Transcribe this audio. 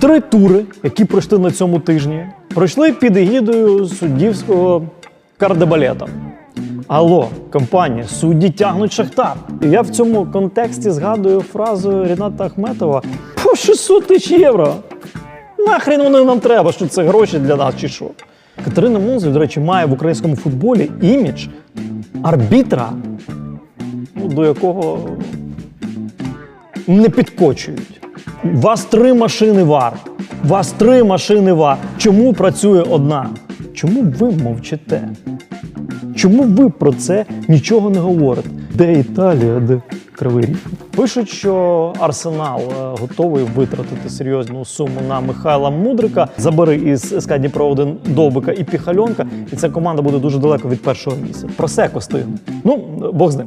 Три тури, які пройшли на цьому тижні, пройшли під егідою суддівського кардебалета. Алло, компанія, судді тягнуть шахтар. І я в цьому контексті згадую фразу Ріната Ахметова: по 600 тисяч євро. Нахрен вони нам треба, що це гроші для нас чи що? Катерина Монзель, до речі, має в українському футболі імідж арбітра, ну, до якого не підкочують. У вас три машини вар. У вас три машини вар. Чому працює одна? Чому ви мовчите? Чому ви про це нічого не говорите? Де Італія, де Кривий Ріг? Пишуть, що Арсенал е, готовий витратити серйозну суму на Михайла Мудрика. Забери із СК Дніпро 1 Довбика і Піхальонка, і ця команда буде дуже далеко від першого місця. Про все стигне. Ну, Бог з ним.